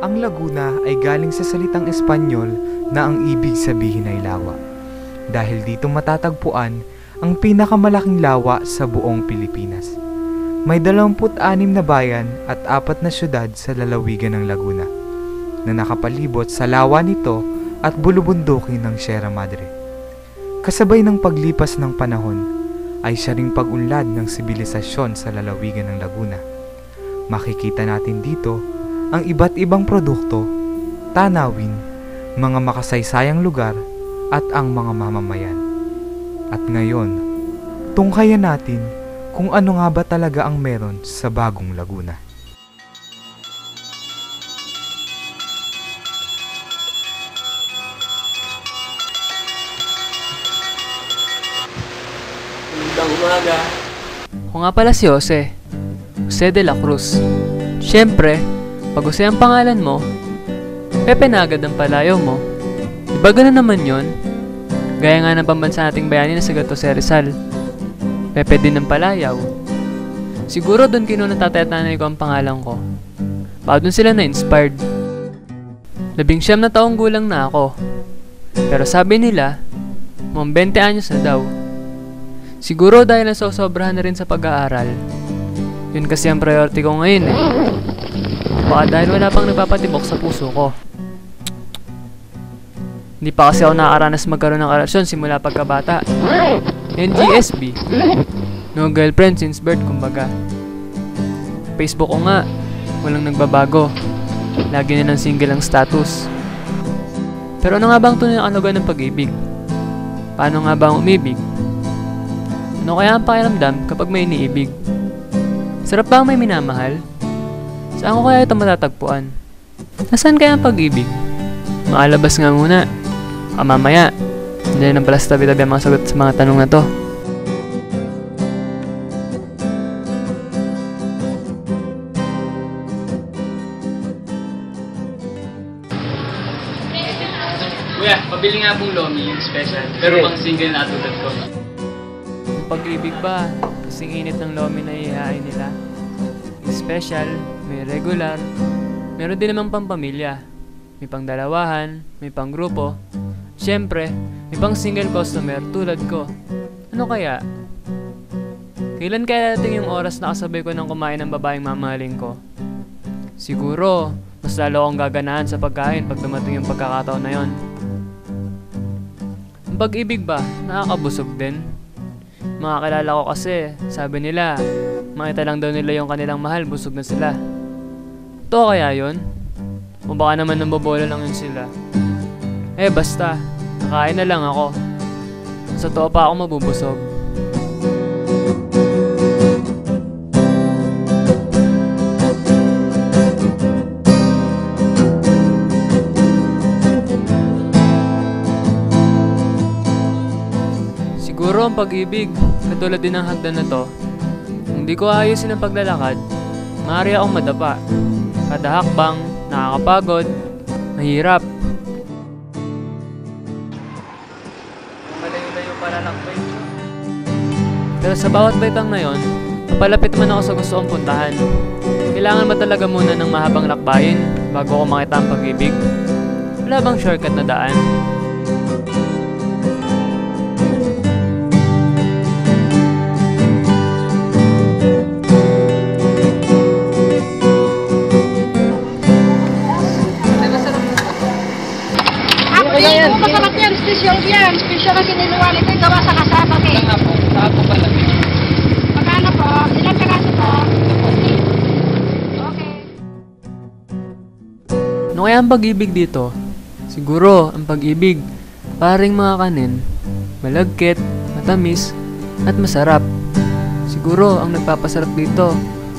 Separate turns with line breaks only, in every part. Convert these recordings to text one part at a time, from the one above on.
Ang Laguna ay galing sa salitang Espanyol na ang ibig sabihin ay lawa. Dahil dito matatagpuan ang pinakamalaking lawa sa buong Pilipinas. May 26 na bayan at apat na syudad sa lalawigan ng Laguna na nakapalibot sa lawa nito at bulubundukin ng Sierra Madre. Kasabay ng paglipas ng panahon ay siya ring pag-unlad ng sibilisasyon sa lalawigan ng Laguna. Makikita natin dito ang iba't ibang produkto, tanawin, mga makasaysayang lugar at ang mga mamamayan. At ngayon, tunghayan natin kung ano nga ba talaga ang meron sa bagong Laguna.
Magandang umaga.
Ako nga pala si Jose. Jose de la Cruz. Siyempre, pag Jose ang pangalan mo, Pepe na agad ang palayo mo. Diba ganun naman yon? Gaya nga ng pambansa nating bayani na si Gato si Rizal. Pepe din ang palayaw. Siguro doon kinuha ng tatay at nanay ko ang pangalan ko. Baka doon sila na-inspired. Labing siyam na taong gulang na ako. Pero sabi nila, mga 20 anyos na daw. Siguro dahil nasosobrahan na rin sa pag-aaral. Yun kasi ang priority ko ngayon eh. Baka dahil wala pang nagpapatibok sa puso ko. Hindi pa kasi ako nakakaranas magkaroon ng relasyon simula pagkabata. NGSB. No girlfriend since birth, kumbaga. Facebook ko nga, walang nagbabago. Lagi na ng single ang status. Pero ano nga bang tunay na kanugan ng pag-ibig? Paano nga ba ang umibig? Ano kaya ang pakiramdam kapag may iniibig? Sarap ba ang may minamahal? Saan ko kaya ito matatagpuan? Nasaan kaya ang pag-ibig? Makalabas nga muna. Ah, mamaya. Hindi na pala sa tabi-tabi ang mga sagot sa mga tanong na to. Kuya, pabili nga pong Lomi, yung special. Pero pang single na tulad ko. Ang pag-ibig ba, kasing init ng Lomi na ihahain nila. Special, may regular, meron din namang pampamilya. May pang dalawahan, may pang grupo. Siyempre, may pang single customer tulad ko. Ano kaya? Kailan kaya dating yung oras na kasabay ko ng kumain ng babaeng mamahalin ko? Siguro, mas lalo akong gaganahan sa pagkain pag dumating yung pagkakataon na yon. Ang pag-ibig ba, nakakabusog din? Mga kilala ko kasi, sabi nila, makita lang daw nila yung kanilang mahal, busog na sila. To kaya yon? O baka naman nambobola lang yun sila. Eh basta, nakain na lang ako. Sa totoo pa ako mabubusog. Siguro ang pag-ibig, katulad din ng hagdan na to, kung di ko ayusin ang paglalakad, maaari akong madapa. Kada hakbang, nakakapagod, mahirap. Malayo-layo para lakbay. Pero sa bawat baitang na yon, papalapit man ako sa gusto kong puntahan. Kailangan ba talaga muna ng mahabang lakbayin bago ko makita ang pag-ibig? Wala bang shortcut na daan? Pag-ibig dito? Siguro, ang pag-ibig, paring mga kanin, malagkit, matamis, at masarap. Siguro, ang nagpapasarap dito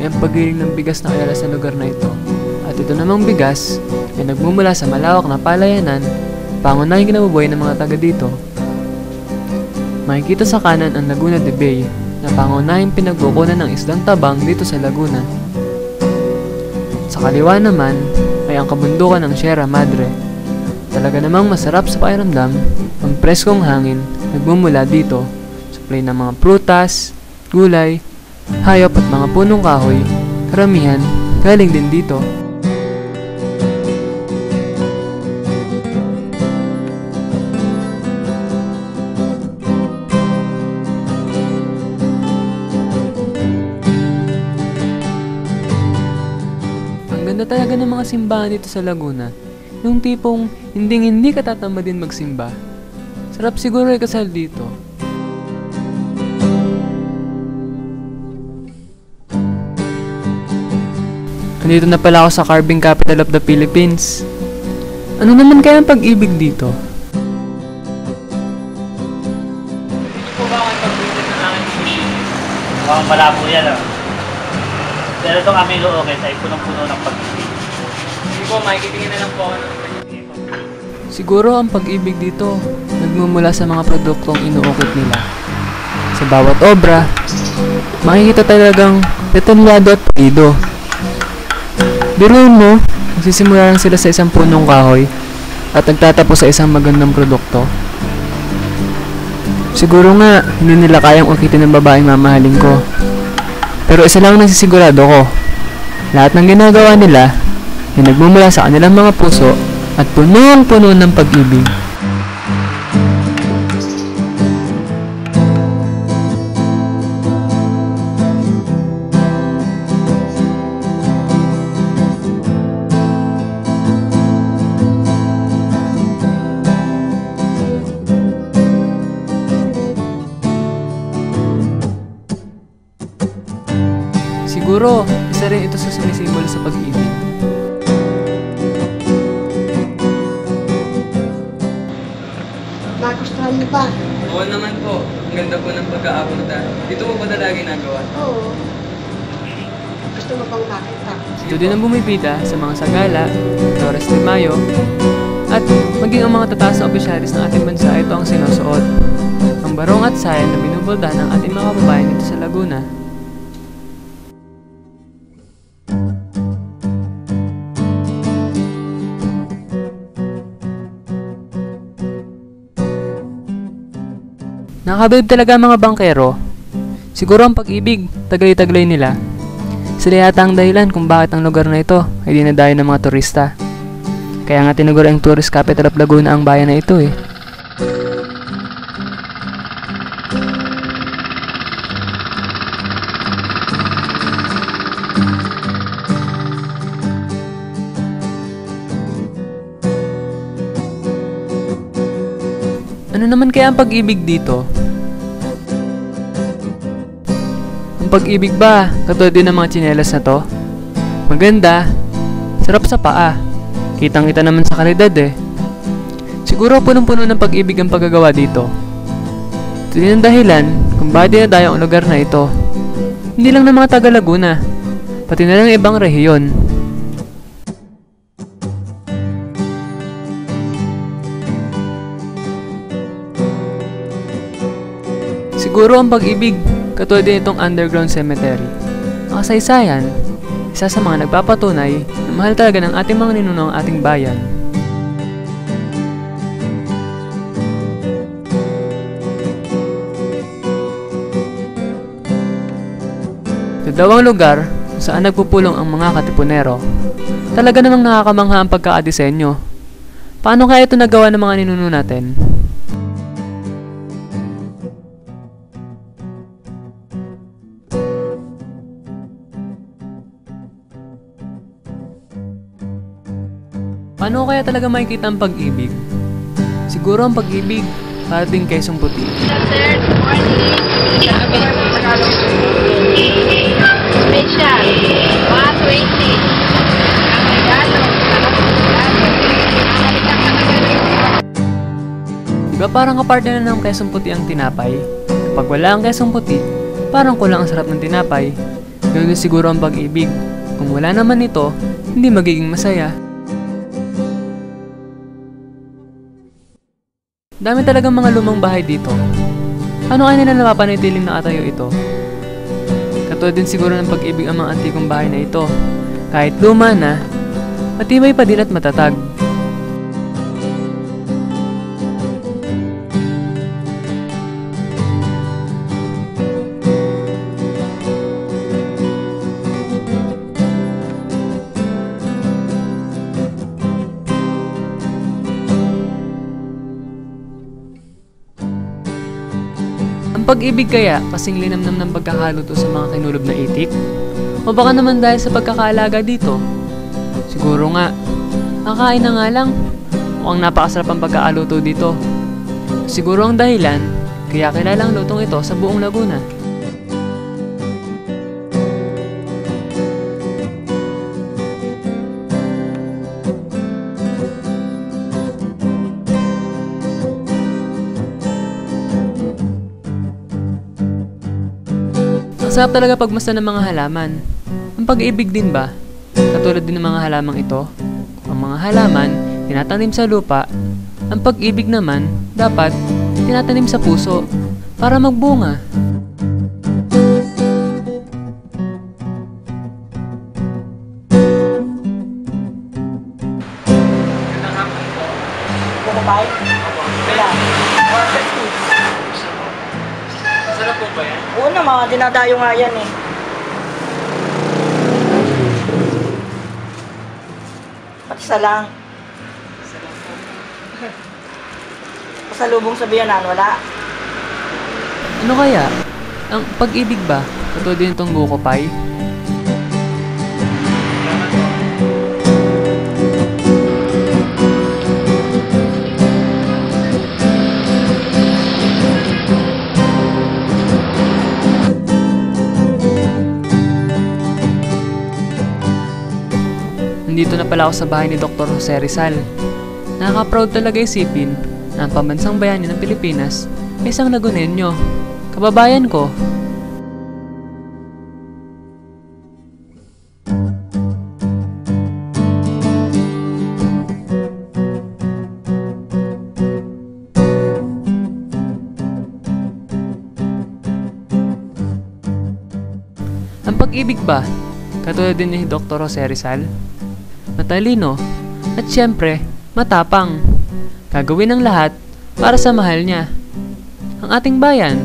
ay ang paghiling ng bigas na kilala sa lugar na ito. At ito namang bigas ay nagmumula sa malawak na palayanan, pangunahing kinabubuhay ng mga taga dito. Makikita sa kanan ang Laguna de Bay na pangunahing pinagkukunan ng isdang tabang dito sa Laguna. Sa kaliwa naman ay ang kabundukan ng Sierra Madre. Talaga namang masarap sa pakiramdam ang preskong hangin nagmumula dito sa plain ng mga prutas, gulay, hayop at mga punong kahoy. Karamihan galing din dito. Mga simbahan dito sa Laguna. Yung tipong hindi hindi ka tatamba din magsimba. Sarap siguro ikasal dito. Nandito na pala ako sa carving capital of the Philippines. Ano naman kaya ang pag-ibig dito?
po ba kayo pag-visit ng aking TV? Mukhang malabo yan ah. Pero itong aming looket ay punong-puno ng pag-ibig.
Hindi po, makikitingin na lang po ako Siguro ang pag-ibig dito nagmumula sa mga produktong inuukit nila. Sa bawat obra, makikita talagang detalyado at pulido. Biruin mo, magsisimula lang sila sa isang punong kahoy at nagtatapos sa isang magandang produkto. Siguro nga, hindi nila kayang ukitin ng babaeng mamahalin ko. Pero isa lang ang nasisigurado ko. Lahat ng ginagawa nila ay nagmumula sa kanilang mga puso at punong-puno ng pag-ibig. Siguro, isa rin ito sa sumisimbolo sa pag-ibig. Oo naman po. Ang ganda po ng pag-aabutan. Dito mo ba talaga ginagawa?
Oo. Gusto mo bang makita?
Ito din ang bumibida sa mga sagala, Torres de Mayo, at maging ang mga tataas na opisyalis ng ating bansa ito ang sinusuot. Ang barong at sayan na binubulda ng ating mga kababayan dito sa Laguna. Nakakabilib talaga mga bangkero. Siguro ang pag-ibig, taglay-taglay nila. Sila yata ang dahilan kung bakit ang lugar na ito ay dinadayo ng mga turista. Kaya nga tinuguro ang tourist capital of Laguna ang bayan na ito eh. Ano naman kaya ang pag-ibig dito? Pag-ibig ba, katulad din ng mga tsinelas na to? Maganda, sarap sa paa. Kitang kita naman sa kalidad eh. Siguro punong-puno ng pag-ibig ang paggagawa dito. Ito din ang dahilan kung bakit dinadayo ang lugar na ito. Hindi lang ng mga taga Laguna, pati na lang ng ibang rehiyon. Siguro ang pag-ibig, katulad din itong underground cemetery. Ang kasaysayan, isa sa mga nagpapatunay na mahal talaga ng ating mga ninuno ang ating bayan. Ito daw ang lugar saan nagpupulong ang mga katipunero. Talaga namang nakakamangha ang pagkakadesenyo. Paano kaya ito nagawa ng mga ninuno natin? Paano kaya talaga makikita ang pag-ibig? Siguro ang pag-ibig para din kay Song Puti.
Sir, good morning. Special. 120. Ang regalo.
Di ba parang kapartner na ng kesong puti ang tinapay? Kapag wala ang kesong puti, parang kulang ang sarap ng tinapay. Ganun din siguro ang pag-ibig. Kung wala naman ito, hindi magiging masaya. Dami talagang mga lumang bahay dito. Ano kaya nila napapanatiling nakatayo ito? Katulad din siguro ng pag-ibig ang mga antikong bahay na ito. Kahit luma na, matibay pa din at matatag. Pag-ibig kaya kasing linamnam ng pagkakaluto sa mga kinulob na itik? O baka naman dahil sa pagkakaalaga dito? Siguro nga. Kakain na nga lang. Mukhang napakasarap ang pagkaaluto dito. Siguro ang dahilan, kaya kilala ang lutong ito sa buong Laguna. Ang sarap talaga pagmasdan ng mga halaman. Ang pag-ibig din ba? Katulad din ng mga halamang ito. Ang mga halaman tinatanim sa lupa, ang pag-ibig naman dapat tinatanim sa puso para magbunga.
Dinadayo nga yan eh. Pati isa lang. Pasalubong sa biyanan, wala.
Ano kaya? Ang pag-ibig ba? Katulad din itong buko pie? Nandito na pala ako sa bahay ni Dr. Jose Rizal. Nakaka-proud talaga isipin na ang pambansang bayani ng Pilipinas ay isang Lagunenyo. Kababayan ko. Ang pag-ibig ba? Katulad din ni Dr. Jose Rizal? Matalino at syempre, matapang. Gagawin ang lahat para sa mahal niya. Ang ating bayan.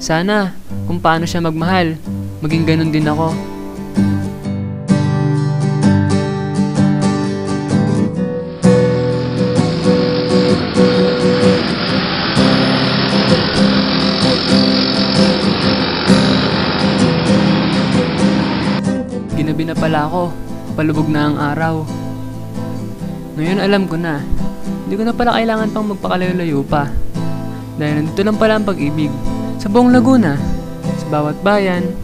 Sana, kung paano siya magmahal, maging ganun din ako. Ginabi na pala ako. Palubog na ang araw. Ngayon alam ko na. Hindi ko na pala kailangan pang magpakalayo-layo pa. Dahil nandito lang pala ang pag-ibig. Sa buong Laguna. Sa bawat bayan.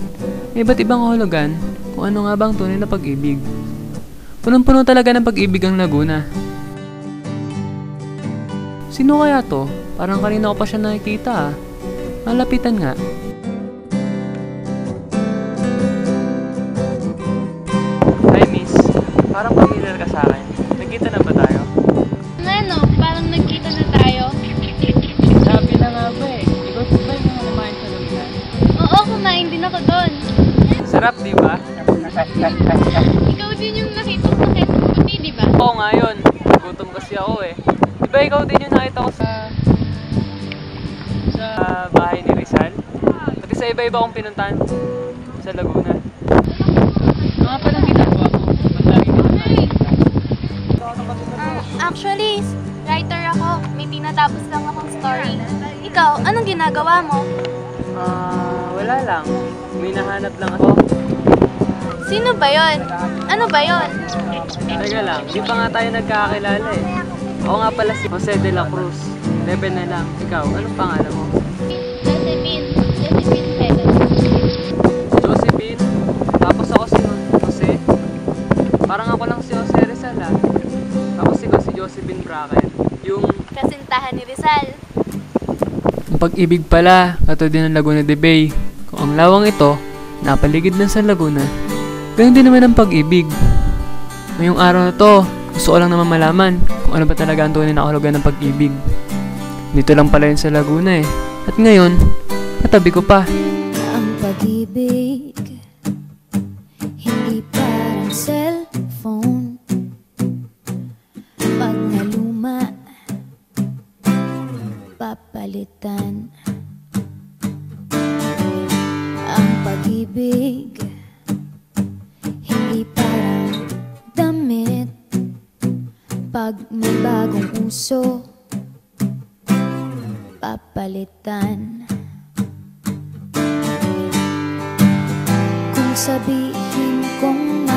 May iba't ibang kahulugan kung ano nga bang tunay na pag-ibig. Punong-puno talaga ng pag-ibig ang Laguna. Sino kaya to? Parang kanina ko pa siya nakikita ah. Malapitan nga. Nagkita na tayo. Sabi na nga ba eh. Ikaw ba yung kumain sa lumihan?
Oo, kumain din ako doon.
Sarap di ba?
Ikaw din yung nakita ko sa Quezon di ba?
Oo nga yun. Gutom kasi ako eh. Di ba ikaw din yung nakita ko sa sa bahay ni Rizal? Pati sa iba-iba kong pinuntahan sa Laguna. Mga mo? Ba't lagi ka
Ah, actually, writer ako. May tinatapos lang akong story. Ikaw, anong ginagawa mo?
Ah, wala lang. May nahanap lang ako.
Sino ba yon? Ano ba yon?
Teka lang, di pa nga tayo nagkakakilala eh. Ako nga pala si Jose de la Cruz. Lepe na lang. Ikaw, anong pangalan mo?
Josephine. Josephine Pedro.
Josephine. Tapos ako si Jose. Parang ako lang si Jose Rizal ah. Tapos ikaw si Josephine Bracken. Yung
Kasintahan ni Rizal.
Ang pag-ibig pala, katulad din ng Laguna de Bay. Kung ang lawang ito, napaligid na sa Laguna, ganyan din naman ang pag-ibig. Ngayong araw na to, gusto ko lang naman malaman kung ano ba talaga ang tunay na kahulugan ng pag-ibig. Dito lang pala yun sa Laguna eh. At ngayon, katabi ko pa.
Ang pag-ibig Pag may bagong uso Papalitan. Kung sabihin kong